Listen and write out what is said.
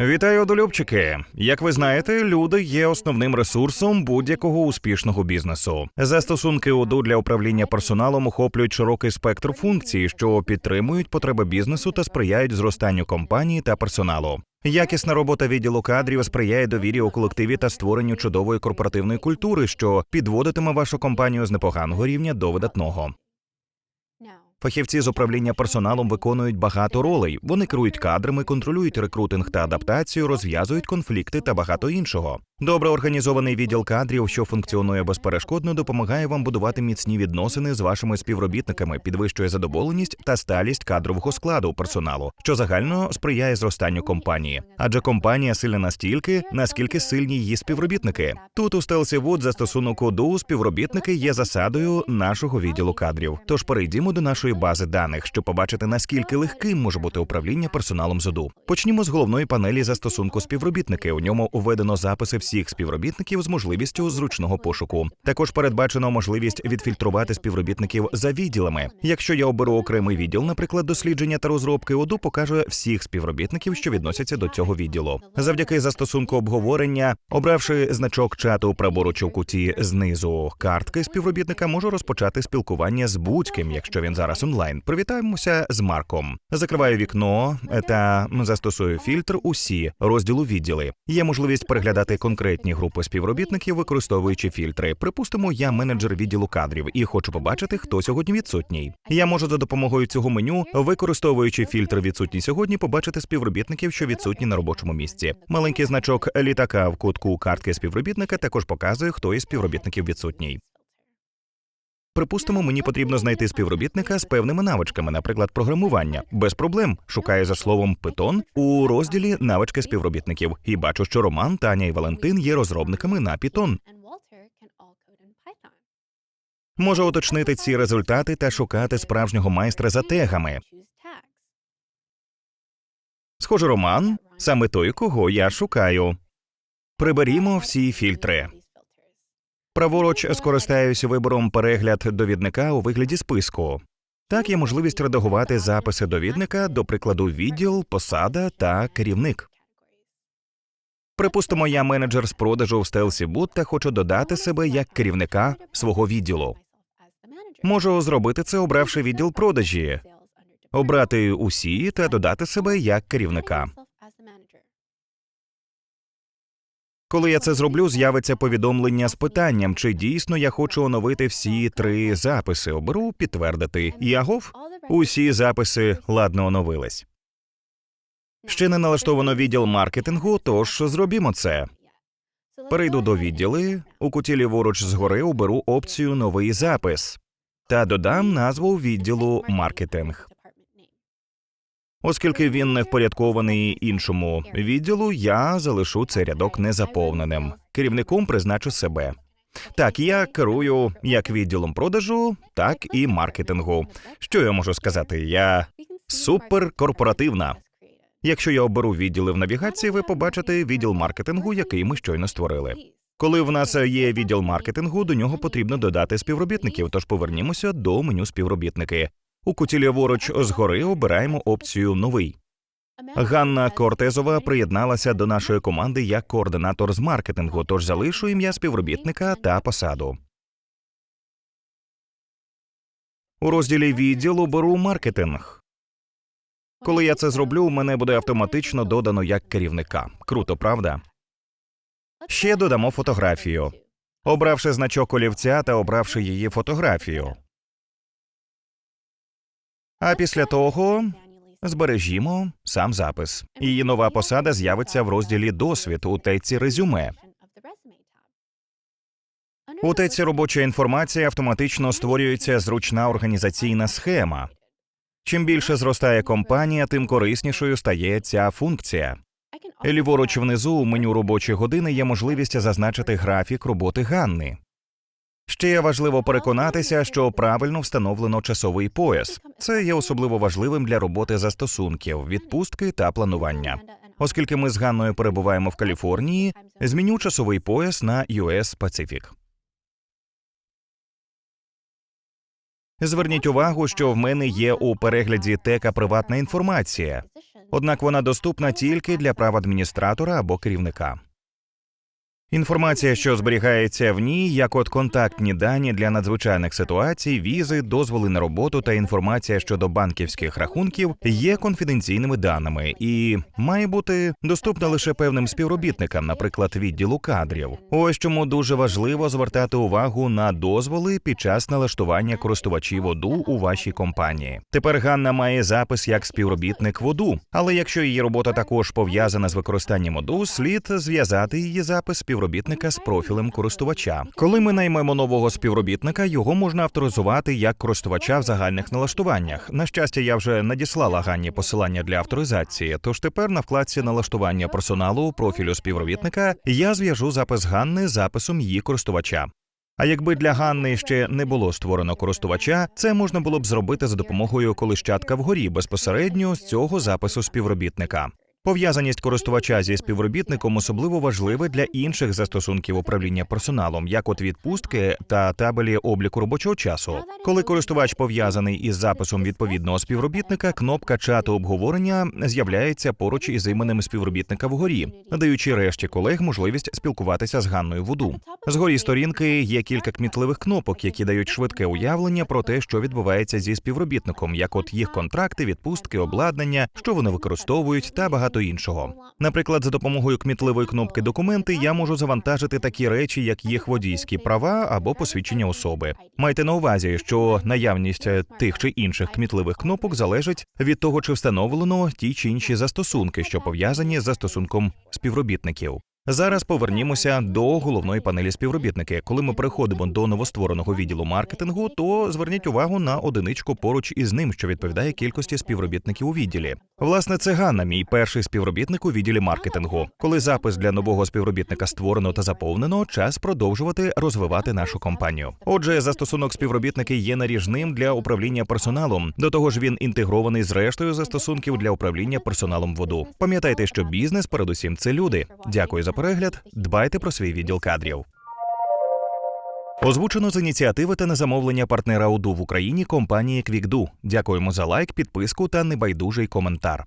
Вітаю, одолюбчики! Як ви знаєте, люди є основним ресурсом будь-якого успішного бізнесу. Застосунки ОДУ для управління персоналом охоплюють широкий спектр функцій, що підтримують потреби бізнесу та сприяють зростанню компанії та персоналу. Якісна робота відділу кадрів сприяє довірі у колективі та створенню чудової корпоративної культури, що підводитиме вашу компанію з непоганого рівня до видатного. Фахівці з управління персоналом виконують багато ролей. Вони керують кадрами, контролюють рекрутинг та адаптацію, розв'язують конфлікти та багато іншого. Добре організований відділ кадрів, що функціонує безперешкодно, допомагає вам будувати міцні відносини з вашими співробітниками, підвищує задоволеність та сталість кадрового складу персоналу, що загально сприяє зростанню компанії. Адже компанія сильна настільки, наскільки сильні її співробітники. Тут у Стелсі Вуд застосунок ОДУ співробітники є засадою нашого відділу кадрів. Тож перейдімо до нашої бази даних, щоб побачити наскільки легким може бути управління персоналом з ОДУ. Почнімо з головної панелі застосунку співробітники. У ньому введено записи всіх співробітників з можливістю зручного пошуку. Також передбачено можливість відфільтрувати співробітників за відділами. Якщо я оберу окремий відділ, наприклад, дослідження та розробки ОДУ покаже всіх співробітників, що відносяться до цього відділу. Завдяки застосунку обговорення, обравши значок чату праворуч у куті знизу картки співробітника, можу розпочати спілкування з будь-ким, якщо він зараз онлайн. Привітаємося з Марком. Закриваю вікно та застосую фільтр усі розділу відділи. Є можливість переглядати конкретні групи співробітників, використовуючи фільтри. Припустимо, я менеджер відділу кадрів і хочу побачити, хто сьогодні відсутній. Я можу за допомогою цього меню, використовуючи фільтр відсутні сьогодні, побачити співробітників, що відсутні на робочому місці. Маленький значок літака в кутку картки співробітника також показує, хто із співробітників відсутній. Припустимо, мені потрібно знайти співробітника з певними навичками, наприклад, програмування. Без проблем шукаю за словом Python у розділі навички співробітників і бачу, що Роман, Таня і Валентин є розробниками на Python. Можу уточнити ці результати та шукати справжнього майстра за тегами. Схоже, Роман саме той, кого я шукаю. Приберімо всі фільтри. Праворуч скористаюсь вибором перегляд довідника у вигляді списку. Так є можливість редагувати записи довідника, до прикладу, відділ, посада та керівник. Припустимо, я менеджер з продажу в стелсі Boot та хочу додати себе як керівника свого відділу. Можу зробити це, обравши відділ продажі, обрати усі та додати себе як керівника. Коли я це зроблю, з'явиться повідомлення з питанням, чи дійсно я хочу оновити всі три записи. Оберу підтвердити. The усі записи ладно оновились. Ще не налаштовано відділ маркетингу, тож зробімо це. Перейду до відділи. У куті ліворуч згори оберу опцію Новий запис та додам назву відділу маркетинг. Оскільки він не впорядкований іншому відділу, я залишу цей рядок незаповненим. Керівником призначу себе. Так, я керую як відділом продажу, так і маркетингу. Що я можу сказати? Я суперкорпоративна. Якщо я оберу відділи в навігації, ви побачите відділ маркетингу, який ми щойно створили. Коли в нас є відділ маркетингу, до нього потрібно додати співробітників. Тож повернімося до меню співробітники. У куті ліворуч згори обираємо опцію Новий. Ганна Кортезова приєдналася до нашої команди як координатор з маркетингу, тож залишу ім'я співробітника та посаду. У розділі відділу беру маркетинг. Коли я це зроблю, мене буде автоматично додано як керівника. Круто, правда? Ще додамо фотографію. Обравши значок олівця та обравши її фотографію. А після того збережімо сам запис. Її нова посада з'явиться в розділі досвід у теці резюме. У теці робоча інформація автоматично створюється зручна організаційна схема. Чим більше зростає компанія, тим кориснішою стає ця функція. Ліворуч внизу у меню робочі години є можливість зазначити графік роботи Ганни. Ще важливо переконатися, що правильно встановлено часовий пояс. Це є особливо важливим для роботи застосунків, відпустки та планування. Оскільки ми з Ганною перебуваємо в Каліфорнії, зміню часовий пояс на US Pacific. Зверніть увагу, що в мене є у перегляді тека приватна інформація. Однак вона доступна тільки для прав адміністратора або керівника. Інформація, що зберігається в ній, як от контактні дані для надзвичайних ситуацій, візи, дозволи на роботу та інформація щодо банківських рахунків, є конфіденційними даними і має бути доступна лише певним співробітникам, наприклад, відділу кадрів. Ось чому дуже важливо звертати увагу на дозволи під час налаштування користувачів ОДУ у вашій компанії. Тепер Ганна має запис як співробітник в ОДУ, але якщо її робота також пов'язана з використанням ОДУ, слід зв'язати її запис співробітника з профілем користувача. Коли ми наймемо нового співробітника, його можна авторизувати як користувача в загальних налаштуваннях. На щастя, я вже надіслала Ганні посилання для авторизації. Тож тепер на вкладці налаштування персоналу профілю співробітника я зв'яжу запис Ганни з записом її користувача. А якби для Ганни ще не було створено користувача, це можна було б зробити за допомогою колищатка вгорі безпосередньо з цього запису співробітника. Пов'язаність користувача зі співробітником особливо важлива для інших застосунків управління персоналом, як от відпустки та табелі обліку робочого часу. Коли користувач пов'язаний із записом відповідного співробітника, кнопка чату обговорення з'являється поруч із іменем співробітника вгорі, надаючи решті колег можливість спілкуватися з Ганною Вуду. Згорі сторінки є кілька кмітливих кнопок, які дають швидке уявлення про те, що відбувається зі співробітником, як от їх контракти, відпустки, обладнання, що вони використовують, та багато іншого. Наприклад, за допомогою кмітливої кнопки документи я можу завантажити такі речі, як їх водійські права або посвідчення особи. Майте на увазі, що наявність е, тих чи інших кмітливих кнопок залежить від того, чи встановлено ті чи інші застосунки, що пов'язані з застосунком співробітників. Зараз повернімося до головної панелі співробітники. Коли ми переходимо до новоствореного відділу маркетингу, то зверніть увагу на одиничку поруч із ним, що відповідає кількості співробітників у відділі. Власне, це Ганна, мій перший співробітник у відділі маркетингу. Коли запис для нового співробітника створено та заповнено, час продовжувати розвивати нашу компанію. Отже, застосунок співробітники є наріжним для управління персоналом. До того ж, він інтегрований з рештою застосунків для управління персоналом воду. Пам'ятайте, що бізнес, передусім, це люди. Дякую за перегляд. Дбайте про свій відділ кадрів. Озвучено з ініціативи та на замовлення партнера УДУ в Україні компанії QuickDo. Дякуємо за лайк, підписку та небайдужий коментар.